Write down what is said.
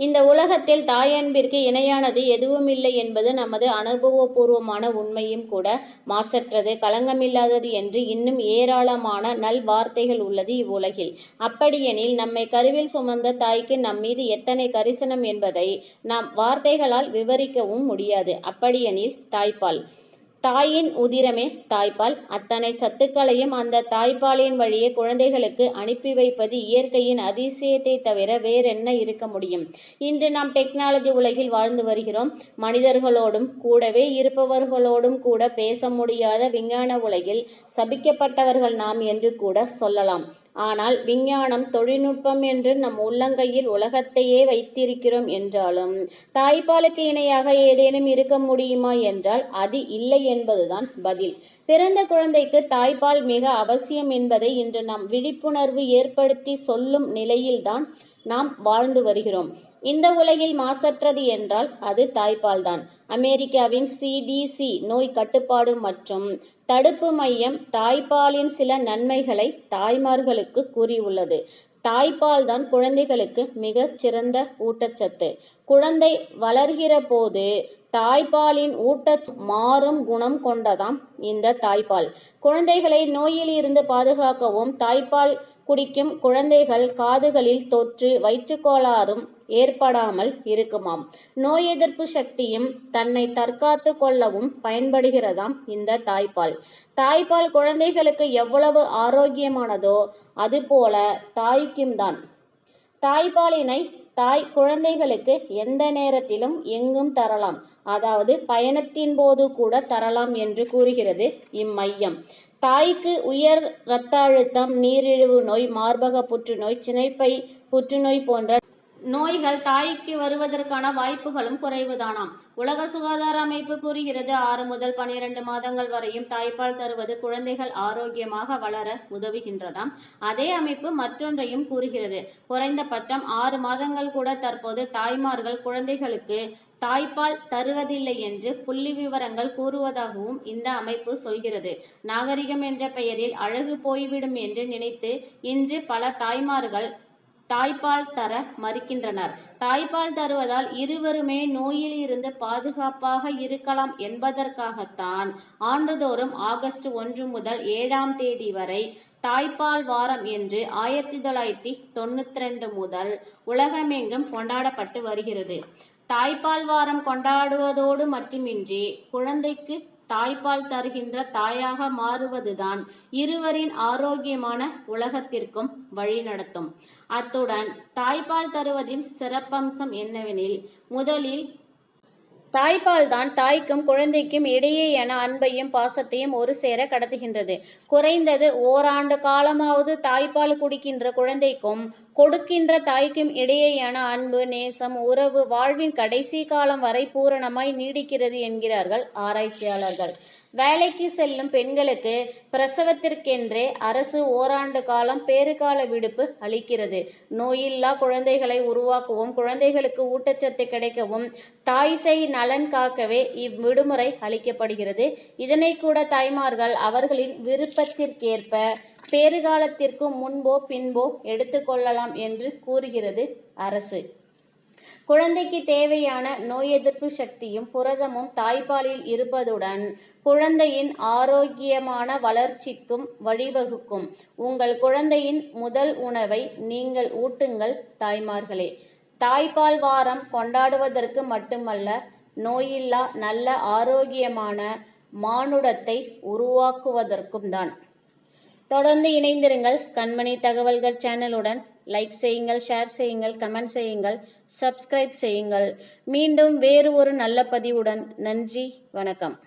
இந்த உலகத்தில் தாயன்பிற்கு இணையானது எதுவுமில்லை என்பது நமது அனுபவபூர்வமான உண்மையும் கூட. மாசற்றது, களங்கமில்லாதது என்று இன்னும் ஏராளமான நல் வார்த்தைகள் உள்ளது இவ்வுலகில். அப்படியெனில் நம்மை கருவில் சுமந்த தாய்க்கு நம் மீது எத்தனை கரிசனம் என்பதை நாம் வார்த்தைகளால் விவரிக்கவும் முடியாது. அப்படியெனில் தாய்ப்பால். தாயின் உதிரமே தாய்ப்பால். அத்தனை சத்துக்களையும் அந்த தாய்ப்பாலின் வழியே குழந்தைகளுக்கு அனுப்பி வைப்பது இயற்கையின் அதிசயத்தை தவிர வேறென்ன இருக்க முடியும்? இன்று நாம் டெக்னாலஜி உலகில் வாழ்ந்து வருகிறோம். மனிதர்களோடும் கூடவே இருப்பவர்களோடும் கூட பேச முடியாத விஞ்ஞான உலகில் சபிக்கப்பட்டவர்கள் நாம் என்று கூட சொல்லலாம். ஆனால் விஞ்ஞானம் தொழில்நுட்பம் என்று நம் உள்ளங்கையில் உலகத்தையே வைத்திருக்கிறோம் என்றாலும் தாய்ப்பாலுக்கு இணையாக ஏதேனும் இருக்க முடியுமா என்றால் அது இல்லை என்பதுதான் பதில். பிறந்த குழந்தைக்கு தாய்ப்பால் மிக அவசியம் என்பதை இன்று நாம் விழிப்புணர்வு ஏற்படுத்தி சொல்லும் நிலையில்தான் நாம் வாழ்ந்து வருகிறோம். இந்த உலகில் மாசற்றது என்றால் அது தாய்ப்பால்தான். அமெரிக்காவின் சிடிசி நோய் கட்டுப்பாடு மற்றும் தடுப்பு மையம் தாய்ப்பாலின் சில நன்மைகளை தாய்மார்களுக்குக் கூறியுள்ளது. தாய்ப்பால்தான் குழந்தைகளுக்கு மிகச்சிறந்த ஊட்டச்சத்து. குழந்தை வளர்கிற போது தாய்ப்பாலின் ஊட்ட மாறும் குணம் கொண்டதாம் இந்த தாய்ப்பால். குழந்தைகளை நோயில் இருந்து பாதுகாக்கவும் தாய்ப்பால் குடிக்கும் குழந்தைகள் காதுகளில் தொற்று, வயிற்றுக்கோளாறும் ஏற்படாமல் இருக்குமாம். நோய் எதிர்ப்பு சக்தியும் தன்னை தற்காத்து கொள்ளவும் பயன்படுகிறதாம் இந்த தாய்ப்பால். தாய்ப்பால் குழந்தைகளுக்கு எவ்வளவு ஆரோக்கியமானதோ அதுபோல தாய்க்கும்தான். தாய்ப்பாலினை தாய் குழந்தைகளுக்கு எந்த நேரத்திலும் எங்கும் தரலாம். அதாவது பயணத்தின் போது கூட தரலாம் என்று கூறுகிறது இம்மையம். தாய்க்கு உயர் ரத்த அழுத்தம், நீரிழிவு நோய், மார்பகப் புற்றுநோய், சினைப்பை புற்றுநோய் போன்ற நோய்கள் தாய்க்கு வருவதற்கான வாய்ப்புகளும் குறைவுதானாம். உலக சுகாதார அமைப்பு கூறுகிறது ஆறு முதல் பனிரெண்டு மாதங்கள் வரையும் தாய்ப்பால் தருவது குழந்தைகள் ஆரோக்கியமாக வளர உதவுகின்றதாம். அதே அமைப்பு மற்றொன்றையும் கூறுகிறது. குறைந்தபட்சம் ஆறு மாதங்கள் கூட தற்போது தாய்மார்கள் குழந்தைகளுக்கு தாய்ப்பால் தருவதில்லை என்று புள்ளிவிவரங்கள் கூறுவதாகவும் இந்த அமைப்பு சொல்கிறது. நாகரிகம் என்ற பெயரில் அழகு போய்விடும் என்று நினைத்து இன்று பல தாய்மார்கள் தாய்ப்பால் தர மறுக்கின்றனர். தாய்ப்பால் தருவதால் இருவருமே நோயில் இருந்து பாதுகாப்பாக இருக்கலாம் என்பதற்காகத்தான் ஆண்டுதோறும் ஆகஸ்ட் ஒன்று முதல் ஏழாம் தேதி வரை தாய்ப்பால் வாரம் என்று ஆயிரத்தி தொள்ளாயிரத்தி தொண்ணூத்தி ரெண்டு முதல் உலகமெங்கும் கொண்டாடப்பட்டு வருகிறது. தாய்ப்பால் வாரம் கொண்டாடுவதோடு மட்டுமின்றி குழந்தைக்கு தாய்ப்பால் தருகின்ற தாயாக மாறுவதுதான் இருவரின் ஆரோக்கியமான உலகத்திற்கும் வழிநடத்தும். அத்துடன் தாய்ப்பால் தருவதின் சிறப்பம்சம் என்னவெனில் முதலில் தாய்ப்பால்தான் தாய்க்கும் குழந்தைக்கும் இடையேயான அன்பையும் பாசத்தையும் ஒரு சேர கடத்துகின்றது. குறைந்தது ஓராண்டு காலமாவது தாய்ப்பால் குடிக்கின்ற குழந்தைக்கும் கொடுக்கின்ற தாய்க்கும் இடையேயான அன்பு, நேசம், உறவு வாழ்வின் கடைசி காலம் வரை பூரணமாய் நீடிக்கிறது என்கிறார்கள் ஆராய்ச்சியாளர்கள். வேலைக்கு செல்லும் பெண்களுக்கு பிரசவத்திற்கென்றே அரசு ஓராண்டு காலம் பேறுகால விடுப்பு அளிக்கிறது. நோயில்லா குழந்தைகளை உருவாக்கவும், குழந்தைகளுக்கு ஊட்டச்சத்து கிடைக்கவும், தாய்சை நலன் காக்கவே இவ்விடுமுறை அளிக்கப்படுகிறது. இதனைக்கூட தாய்மார்கள் அவர்களின் விருப்பத்திற்கேற்ப பேறுகாலத்திற்கு முன்போ பின்போ எடுத்துக்கொள்ளலாம் என்று கூறுகிறது அரசு. குழந்தைக்கு தேவையான நோய் எதிர்ப்பு சக்தியும் புரதமும் தாய்ப்பாலில் இருப்பதுடன் குழந்தையின் ஆரோக்கியமான வளர்ச்சிக்கும் வழிவகுக்கும். உங்கள் குழந்தையின் முதல் உணவை நீங்கள் ஊட்டுங்கள் தாய்மார்களே. தாய்ப்பால் வாரம் கொண்டாடுவதற்கு மட்டுமல்ல நோயில்லா நல்ல ஆரோக்கியமான மானுடத்தை உருவாக்குவதற்கும்தான். தொடர்ந்து இணைந்திருங்கள் கண்மணி தகவல்கள் சேனலுடன். லைக் செய்யுங்கள், ஷேர் செய்யுங்கள், கமெண்ட் செய்யுங்கள், சப்ஸ்கிரைப் செய்யுங்கள். மீண்டும் வேறு ஒரு நல்ல பதிவுடன். நன்றி, வணக்கம்.